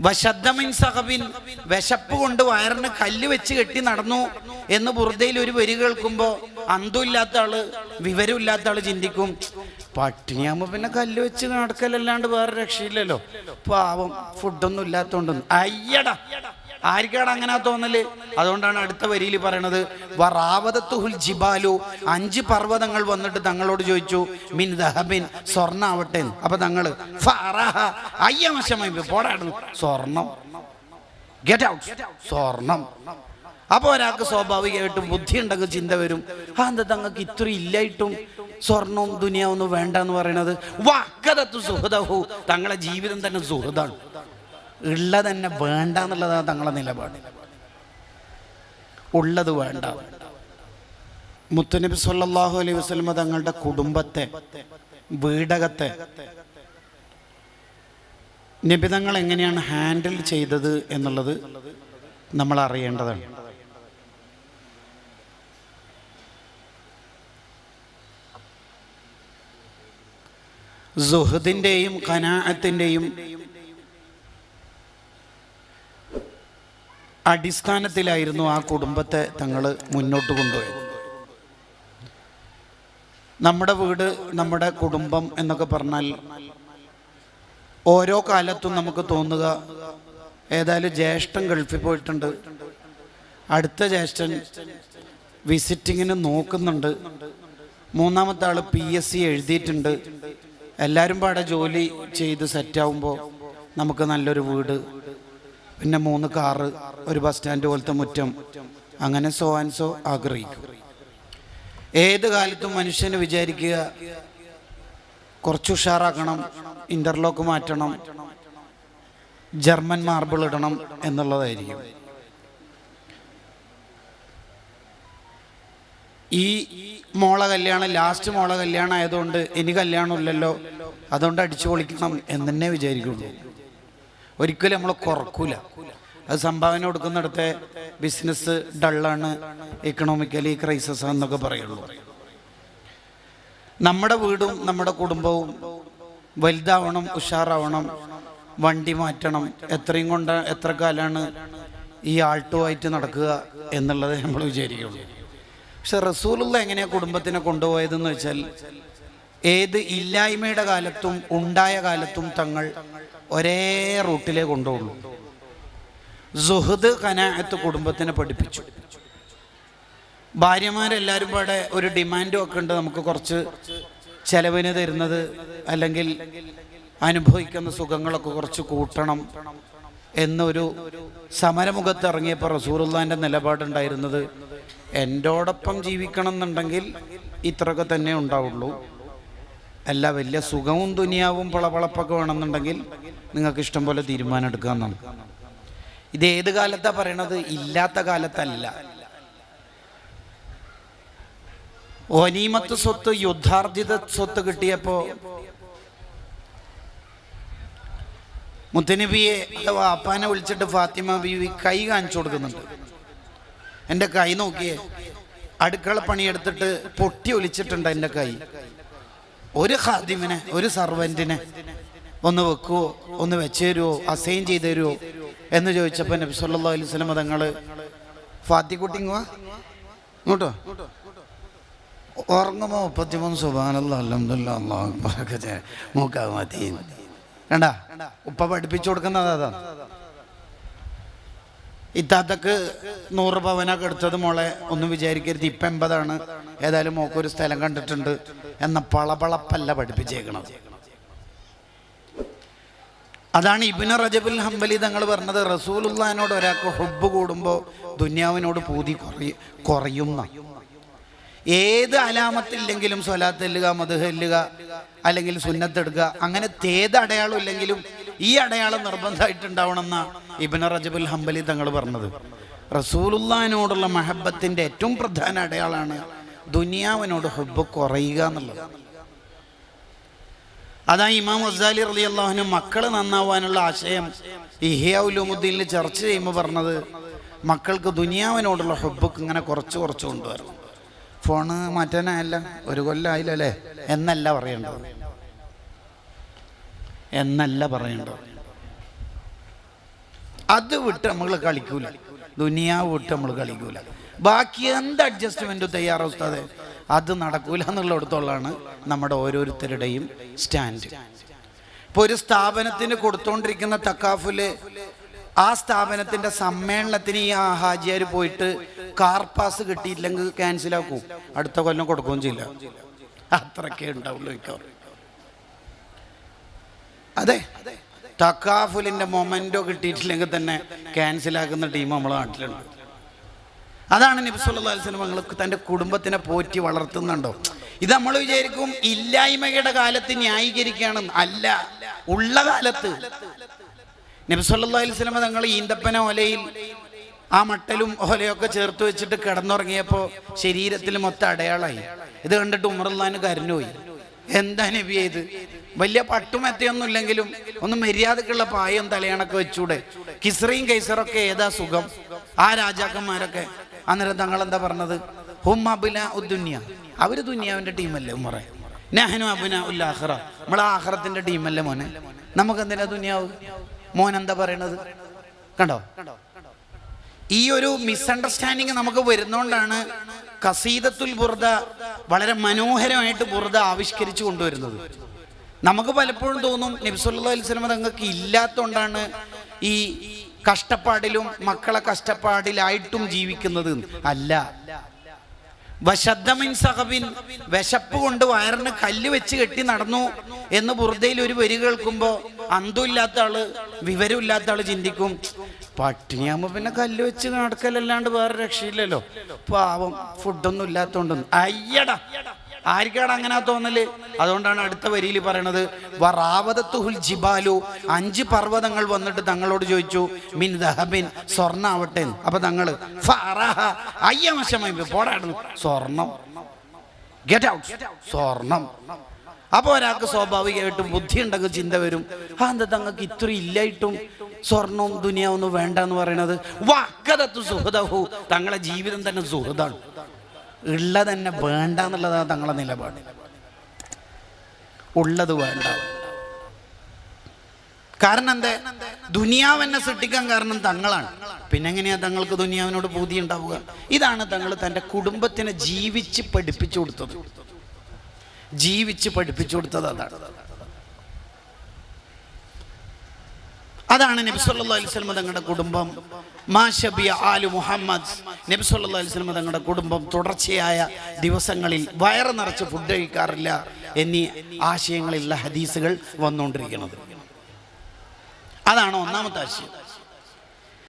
വശദ്ദമിൻ സഹബിൻ വിശപ്പ് കൊണ്ട് വയറിന് കല്ല് വെച്ച് കെട്ടി നടന്നു എന്ന് ബുർദയിൽ ഒരു വരി കേൾക്കുമ്പോൾ അന്തമില്ലാത്ത ആൾ വിവരമില്ലാത്ത ആൾ ചിന്തിക്കും. പട്ടിണിയാകുമ്പോ പിന്നെ കല്ല് വെച്ച് നടക്കലല്ലാണ്ട് വേറെ രക്ഷയില്ലല്ലോ. പാവം ഫുഡൊന്നും ഇല്ലാത്തോണ്ടൊന്നും. അയ്യടാ ആർക്കാണ് അങ്ങനെ തോന്നൽ? അതുകൊണ്ടാണ് അടുത്ത വരിയിൽ പറയണത് വറാവതത്തുഹുൽ ജിബാലു അഞ്ച് പർവതങ്ങൾ വന്നിട്ട് തങ്ങളോട് ചോദിച്ചു മിൻ ദഹബിൻ സ്വർണ. അപ്പൊ തങ്ങൾ അയ്യമശമായി പോടാടുന്നു സ്വർണം. ഗെറ്റ് ഔട്ട് സ്വർണം. അപ്പൊ ഒരാൾക്ക് സ്വാഭാവികമായിട്ടും ബുദ്ധി ഉണ്ടെങ്കിൽ ചിന്ത വരും. ആ എന്താ തങ്ങൾക്ക് ഇത്ര ഇല്ലായിട്ടും സ്വർണവും ദുനിയാവൊന്നും വേണ്ട എന്ന് പറയണത്? വാക്കതത്തു സുഹൃതഹു തങ്ങളെ ജീവിതം തന്നെ സുഹൃതാണ് ഉള്ളത് തന്നെ വേണ്ട എന്നുള്ളതാണ് തങ്ങളെ നിലപാട്. ഉള്ളത് വേണ്ട. മുത്തുനബി സല്ലല്ലാഹു അലൈഹി വസല്ലമ തങ്ങളുടെ കുടുംബത്തെ വീടകത്തെ നിബിതങ്ങൾ എങ്ങനെയാണ് ഹാൻഡിൽ ചെയ്തത് എന്നുള്ളത് നമ്മൾ അറിയേണ്ടതാണ്. സുഹൃത്തിന്റെയും കനാഅത്തിന്റെയും അടിസ്ഥാനത്തിലായിരുന്നു ആ കുടുംബത്തെ തങ്ങൾ മുന്നോട്ട് കൊണ്ടുപോയത്. നമ്മുടെ വീട് നമ്മുടെ കുടുംബം എന്നൊക്കെ പറഞ്ഞാൽ ഓരോ കാലത്തും നമുക്ക് തോന്നുക ഏതായാലും ജ്യേഷ്ഠൻ ഗൾഫിൽ പോയിട്ടുണ്ട്. അടുത്ത ജ്യേഷ്ഠൻ വിസിറ്റിങ്ങിന് നോക്കുന്നുണ്ട്. മൂന്നാമത്തെ ആൾ പി എസ് സി എഴുതിയിട്ടുണ്ട്. എല്ലാവരും പാടെ ജോലി ചെയ്ത് സെറ്റാവുമ്പോൾ നമുക്ക് നല്ലൊരു വീട് പിന്നെ മൂന്ന് കാറ് ഒരു ബസ് സ്റ്റാൻഡ് പോലത്തെ മുറ്റം. അങ്ങനെ സോ ആൻഡ് സോ ആഗ്രഹിക്കും. ഏത് കാലത്തും മനുഷ്യന് വിചാരിക്കുക കുറച്ച് ഉഷാറാക്കണം ഇന്റർലോക്ക് മാറ്റണം ജർമ്മൻ മാർബിൾ ഇടണം എന്നുള്ളതായിരിക്കും. ഈ മോളെ കല്യാണം ലാസ്റ്റ് മോളെ കല്യാണം ആയതുകൊണ്ട് ഇനി കല്യാണമില്ലല്ലോ. അതുകൊണ്ട് അടിച്ചു പൊളിക്കണം എന്ന് തന്നെ വിചാരിക്കുള്ളൂ. ഒരിക്കലും നമ്മൾ കുറക്കൂല. അത് സംഭാവന കൊടുക്കുന്നിടത്തെ ബിസിനസ് ഡള്ളാണ് ഇക്കണോമിക്കലി ക്രൈസിസ് എന്നൊക്കെ പറയുള്ളൂ. നമ്മുടെ വീടും നമ്മുടെ കുടുംബവും വലുതാവണം ഉഷാറാവണം വണ്ടി മാറ്റണം എത്രയും കൊണ്ട് എത്ര കാലമാണ് ഈ ആൾട്ടുമായിട്ട് നടക്കുക എന്നുള്ളത് നമ്മൾ വിചാരിക്കുള്ളൂ. പക്ഷെ റസൂലുള്ള എങ്ങനെയാണ് കുടുംബത്തിനെ കൊണ്ടുപോയതെന്ന് വെച്ചാൽ ഏത് ഇല്ലായ്മയുടെ കാലത്തും ഉണ്ടായ കാലത്തും തങ്ങൾ ഒരേ റൂട്ടിലേ കൊണ്ടുപോകുള്ളൂ. സുഹദ് കനായത്ത് കുടുംബത്തിനെ പഠിപ്പിച്ചു. ഭാര്യമാരെല്ലാവരും പാടെ ഒരു ഡിമാൻഡും ഒക്കെ ഉണ്ട് നമുക്ക് കുറച്ച് ചെലവിന് തരുന്നത് അല്ലെങ്കിൽ അനുഭവിക്കുന്ന സുഖങ്ങളൊക്കെ കുറച്ച് കൂട്ടണം എന്നൊരു സമരമുഖത്ത് ഇറങ്ങിയപ്പോൾ റസൂറുല്ലാന്റെ നിലപാടുണ്ടായിരുന്നത് എന്റോടൊപ്പം ജീവിക്കണം എന്നുണ്ടെങ്കിൽ ഇത്രയൊക്കെ തന്നെ ഉണ്ടാവുള്ളൂ. അല്ല വലിയ സുഖവും ദുനിയാവും പളപളപ്പൊക്കെ വേണമെന്നുണ്ടെങ്കിൽ നിങ്ങൾക്ക് ഇഷ്ടം പോലെ തീരുമാനം എടുക്കാമെന്നാണ് ഇത് ഏത് കാലത്താ പറയണത്? ഇല്ലാത്ത കാലത്തല്ല. ഒനീമത്ത് സ്വത്ത് യുദ്ധാർജിത സ്വത്ത് കിട്ടിയപ്പോ മുത്തനബിയെ അഥവാ അപ്പാനെ വിളിച്ചിട്ട് ഫാത്തിമ ബീവി കൈ കാണിച്ചു കൊടുക്കുന്നുണ്ട്. എന്റെ കൈ നോക്കിയേ അടുക്കള പണിയെടുത്തിട്ട് പൊട്ടി ഒലിച്ചിട്ടുണ്ട് എന്റെ കൈ. ഒരു ഖാദിമിനെ ഒരു സർവന്റിനെ ഒന്ന് വെക്കുവോ? ഒന്ന് വെച്ച് തരുമോ അസൈൻ ചെയ്ത് തരുമോ എന്ന് ചോദിച്ചപ്പോൾ നബി സല്ലല്ലാഹു അലൈഹി വസല്ലം തങ്ങൾ ഫാത്തിക്കുട്ടിങ്ങ ഇങ്ങോട്ടോ? ഉറങ്ങുമ്പോൾ മുപ്പത്തിമൂന്ന് സുബാനല്ല അലഹമില്ല അള്ളാഹ് മൂക്കാ മതി. കണ്ട? ഉപ്പ പഠിപ്പിച്ചു കൊടുക്കുന്നത് ഇത്താത്തക്ക് നൂറ് പവനൊക്കെ എടുത്തത് മോളെ ഒന്നും വിചാരിക്കരുത് ഇപ്പം എൺപതാണ്. ഏതായാലും മോക്കൊരു സ്ഥലം കണ്ടിട്ടുണ്ട് എന്ന പളപളപ്പല്ല പഠിപ്പിച്ചേക്കണത്. അതാണ് ഇബിന് റജബുൽ ഹംബലി തങ്ങൾ പറഞ്ഞത് റസൂലുള്ളഹാനോട് ഒരാൾക്ക് ഹുബ് കൂടുമ്പോൾ ദുന്യാവിനോട് പൂതി കുറയും കുറയുന്ന. ഏത് അലാമത്തില്ലെങ്കിലും സ്വലാത്ത് എല്ലുക എല്ലുക അല്ലെങ്കിൽ സുന്നത്തെടുക്കുക അങ്ങനെ ഏത് അടയാളം ഇല്ലെങ്കിലും ഈ അടയാളം നിർബന്ധമായിട്ടുണ്ടാവണം ഇബിന റജബുൽ ഹംബലി തങ്ങൾ പറഞ്ഞത്. റസൂലുല്ലാനോടുള്ള മഹബത്തിന്റെ ഏറ്റവും പ്രധാന അടയാളമാണ് ദുനിയാവിനോട് ഹുബ് കുറയുക എന്നുള്ളത്. അതാ ഇമാം അസാലി റലി അള്ളാഹുന് മക്കൾ നന്നാവാനുള്ള ആശയം ഇഹിയാവുലുമുദ്ദീനിൽ ചർച്ച ചെയ്യുമ്പോൾ പറഞ്ഞത് മക്കൾക്ക് ദുനിയാവിനോടുള്ള ഹുബുക്ക് ഇങ്ങനെ കുറച്ച് കുറച്ച് കൊണ്ടുവരണം. ഫോണ് മാറ്റാനായല്ല ഒരു കൊല്ലായില്ലേ എന്നല്ല പറയേണ്ടത്. എന്നല്ല പറയേണ്ടത് അത് വിട്ട് നമ്മൾ കളിക്കൂല. ദുനിയാവ് വിട്ട് നമ്മൾ കളിക്കൂല. ബാക്കി എന്ത് അഡ്ജസ്റ്റ്മെന്റും തയ്യാറാ ഉസ്താദെ? അത് നടക്കൂല എന്നുള്ളിടത്തോളാണ് നമ്മുടെ ഓരോരുത്തരുടെയും സ്റ്റാൻഡ് ഇപ്പോൾ ഒരു സ്ഥാപനത്തിന് കൊടുത്തോണ്ടിരിക്കുന്ന തക്കാഫിൽ ആ സ്ഥാപനത്തിന്റെ സമ്മേളനത്തിന് ഈ ഹാജിയാർ പോയിട്ട് കാർ പാസ് കിട്ടിയില്ലെങ്കിൽ ക്യാൻസൽ ആക്കും. അടുത്ത കൊല്ലം കൊടുക്കുകയും ചെയ്യില്ല. അത്രക്കേ ഉണ്ടാവുള്ളൂ അതെ. തക്കാഫുലിന്റെ മൊമെന്റോ കിട്ടിയിട്ടില്ലെങ്കിൽ തന്നെ ക്യാൻസൽ ആക്കുന്ന ടീം നമ്മളെ നാട്ടിലുണ്ട്. അതാണ് നബിസ്വല്ലാ വസ്ലം നിങ്ങൾക്ക് തന്റെ കുടുംബത്തിനെ പോറ്റി വളർത്തുന്നുണ്ടോ? ഇത് നമ്മൾ വിചാരിക്കും ഇല്ലായ്മയുടെ കാലത്ത് ന്യായീകരിക്കുകയാണ്. അല്ല ഉള്ള കാലത്ത്. നബിസ്വല്ലാ വസ്ലമ തങ്ങൾ ഈന്തപ്പന ഒലയിൽ ആ മട്ടലും ഒലയൊക്കെ ചേർത്ത് വെച്ചിട്ട് കിടന്നുറങ്ങിയപ്പോൾ ശരീരത്തിൽ മൊത്തം അടയാളായി. ഇത് കണ്ടിട്ട് ഉമറുല്ലാന് കരഞ്ഞുപോയി. എന്താ നബി ഇത്? വലിയ പട്ടുമെത്തയൊന്നുമില്ലെങ്കിലും ഒന്ന് മര്യാദക്കുള്ള പായം തലയണൊക്കെ വെച്ചൂടെ. കിസ്രയും കൈസറൊക്കെ ഏതാ സുഖം? ആ രാജാക്കന്മാരൊക്കെ. അന്നേരം തങ്ങൾ എന്താ പറഞ്ഞത്? ഹും അബില ഉദ്ദുന്യ അവർ ദുന്യാവിന്റെ ടീമല്ലേ ഉമ്മറെ? നെഹനു അബിന ഉല്ലാഹറ നമ്മളെ ആഹ്റത്തിന്റെ ടീമല്ലേ മോനെ? നമുക്ക് എന്തിനാ ദുന്യാവ്? മോൻ എന്താ പറയണത്? കണ്ടോ? ഈ ഒരു മിസ്അണ്ടർസ്റ്റാൻഡിങ് നമുക്ക് വരുന്നോണ്ടാണ് കസീദത്തുൽ ബുർദ വളരെ മനോഹരമായിട്ട് ബുർദ ആവിഷ്കരിച്ചു കൊണ്ടുവരുന്നത്. നമുക്ക് പലപ്പോഴും തോന്നും നബ്സുല്ലാ അലിസ്ലമ തങ്ങൾക്ക് ഇല്ലാത്തോണ്ടാണ് ഈ കഷ്ടപ്പാടിലും മക്കളെ കഷ്ടപ്പാടിലായിട്ടും ജീവിക്കുന്നത് അല്ല. വശദ്ധമിൻ സഹബിൻ വിശപ്പ് കൊണ്ട് വയറിന് കല്ല് വെച്ച് കെട്ടി നടന്നു എന്ന് ബുർദയിൽ ഒരു വരി കേൾക്കുമ്പോൾ അന്തമില്ലാത്ത ആൾ വിവരമില്ലാത്ത ആൾ ചിന്തിക്കും പട്ടിണിയാകുമ്പോ പിന്നെ കല്ല് വെച്ച് നടക്കലല്ലാണ്ട് വേറെ രക്ഷയില്ലല്ലോ. പാവം ഫുഡൊന്നും ഇല്ലാത്തോണ്ടൊന്നും. അയ്യടാ. ആർക്കാണ് അങ്ങനെ തോന്നൽ? അതുകൊണ്ടാണ് അടുത്ത വരിയിൽ പറയണത് വറാവതത്തുഹുൽ ജിബാലു. അഞ്ച് പർവതങ്ങൾ വന്നിട്ട് തങ്ങളോട് ചോദിച്ചു മിൻ ദഹബിൻ സ്വർണാവട്ടെ. അപ്പൊ തങ്ങൾ അയ്യമശമായി പോടാടുന്നു സ്വർണം. ഗെറ്റ് ഔട്ട് സ്വർണം. അപ്പോൾ ഒരാൾക്ക് സ്വാഭാവികമായിട്ടും ബുദ്ധി ഉണ്ടെങ്കിൽ ചിന്ത വരും. ആ എന്താ തങ്ങൾക്ക് ഇത്ര ഇല്ലായിട്ടും സ്വർണവും ദുനിയാവൊന്നും വേണ്ട എന്ന് പറയണത് വാക്കതത്ത് സുഹൃതഹു തങ്ങളെ ജീവിതം തന്നെ സുഹൃതാണ് ഉള്ളത് തന്നെ വേണ്ട എന്നുള്ളതാണ് തങ്ങളെ നിലപാട്. ഉള്ളത് വേണ്ട. കാരണം എന്താ? ദുനിയാവ് എന്നെ സൃഷ്ടിക്കാൻ കാരണം തങ്ങളാണ്. പിന്നെ എങ്ങനെയാ തങ്ങൾക്ക് ദുനിയാവിനോട് പൂതി ഉണ്ടാവുക? ഇതാണ് തങ്ങൾ തന്റെ കുടുംബത്തിനെ ജീവിച്ച് പഠിപ്പിച്ചു കൊടുത്തത്. ജീവിച്ച് പഠിപ്പിച്ചു കൊടുത്തത് അതാണ്. അതാണ് നബി വസല്ലം തങ്ങളുടെ കുടുംബം. മാഷബിയ ആലു മുഹമ്മദ്. നബി വസല്ലം തങ്ങളുടെ കുടുംബം തുടർച്ചയായ ദിവസങ്ങളിൽ വയറ് നിറച്ച് ഫുഡ് കഴിക്കാറില്ല എന്നീ ആശയങ്ങളിലുള്ള ഹദീസുകൾ വന്നുകൊണ്ടിരിക്കുന്നത്. അതാണ് ഒന്നാമത്തെ ആശയം.